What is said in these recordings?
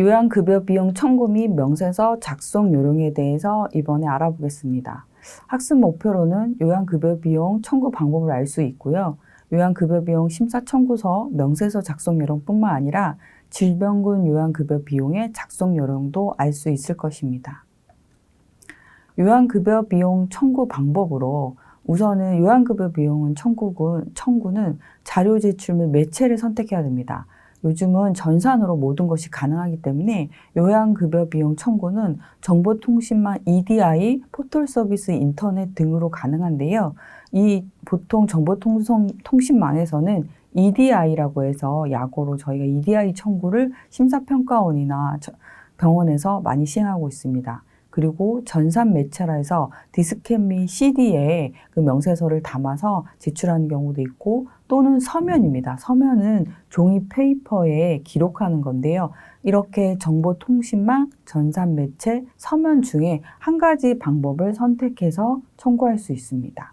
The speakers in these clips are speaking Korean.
요양급여 비용 청구 및 명세서 작성 요령에 대해서 이번에 알아보겠습니다. 학습 목표로는 요양급여 비용 청구 방법을 알 수 있고요. 요양급여 비용 심사 청구서, 명세서 작성 요령뿐만 아니라 질병군 요양급여 비용의 작성 요령도 알 수 있을 것입니다. 요양급여 비용 청구 방법으로 우선은 요양급여 비용은 청구군, 청구는 자료 제출 및 매체를 선택해야 됩니다. 요즘은 전산으로 모든 것이 가능하기 때문에 요양급여 비용 청구는 정보통신망 EDI, 포털 서비스 인터넷 등으로 가능한데요. 이 보통 정보통신망에서는 EDI라고 해서 약어로 저희가 EDI 청구를 심사평가원이나 병원에서 많이 시행하고 있습니다. 그리고 전산 매체라 해서 디스켓 및 CD에 그 명세서를 담아서 제출하는 경우도 있고 또는 서면입니다. 서면은 종이 페이퍼에 기록하는 건데요. 이렇게 정보통신망, 전산 매체, 서면 중에 한 가지 방법을 선택해서 청구할 수 있습니다.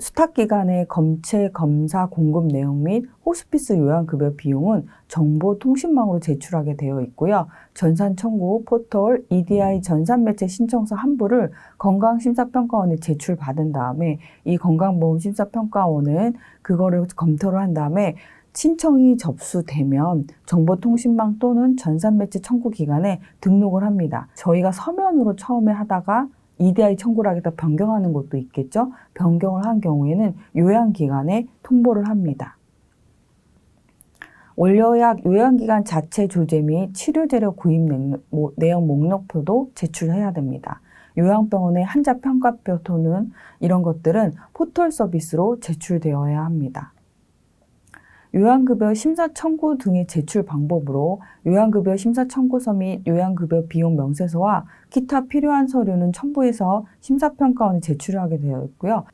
수탁기관의 검체, 검사, 공급 내용 및 호스피스 요양급여 비용은 정보통신망으로 제출하게 되어 있고요. 전산 청구, 포털, EDI 전산 매체 신청서 한 부를 건강심사평가원에 제출받은 다음에 이 건강보험심사평가원은 그거를 검토를 한 다음에 신청이 접수되면 정보통신망 또는 전산매체 청구 기관에 등록을 합니다. 저희가 서면으로 처음에 하다가 EDI 청구를 하겠다 변경하는 것도 있겠죠. 변경을 한 경우에는 요양기관에 통보를 합니다. 원료약 요양기관 자체 조제 및 치료 재료 구입 내용 목록표도 제출해야 됩니다. 요양병원의 환자 평가표 또는 이런 것들은 포털 서비스로 제출되어야 합니다. 요양급여 심사 청구 등의 제출 방법으로 요양급여 심사 청구서 및 요양급여 비용 명세서와 기타 필요한 서류는 첨부해서 심사평가원에 제출하게 되어 있고요.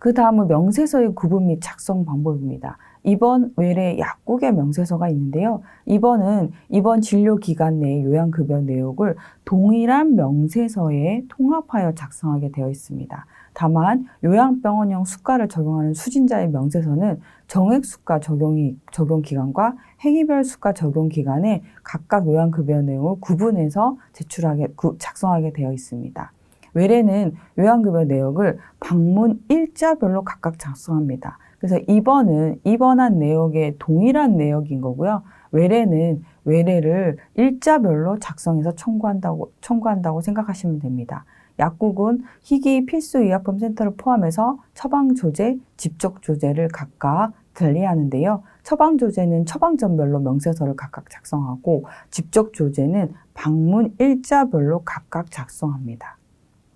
그 다음은 명세서의 구분 및 작성 방법입니다. 입원 외래 약국의 명세서가 있는데요. 입원은 입원 진료 기간 내 요양급여 내역을 동일한 명세서에 통합하여 작성하게 되어 있습니다. 다만 요양병원형 수가를 적용하는 수진자의 명세서는 정액 수가 적용이 적용 기간과 행위별 수가 적용 기간에 각각 요양급여 내용을 구분해서 제출하게 작성하게 되어 있습니다. 외래는 요양급여 내역을 방문 일자별로 각각 작성합니다. 그래서 입원은 입원한 내역의 동일한 내역인 거고요. 외래는 외래를 일자별로 작성해서 청구한다고 청구한다고 생각하시면 됩니다. 약국은 희귀 필수 의약품 센터를 포함해서 처방 조제, 집적 조제를 각각 달리하는데요. 처방 조제는 처방전별로 명세서를 각각 작성하고 집적 조제는 방문 일자별로 각각 작성합니다.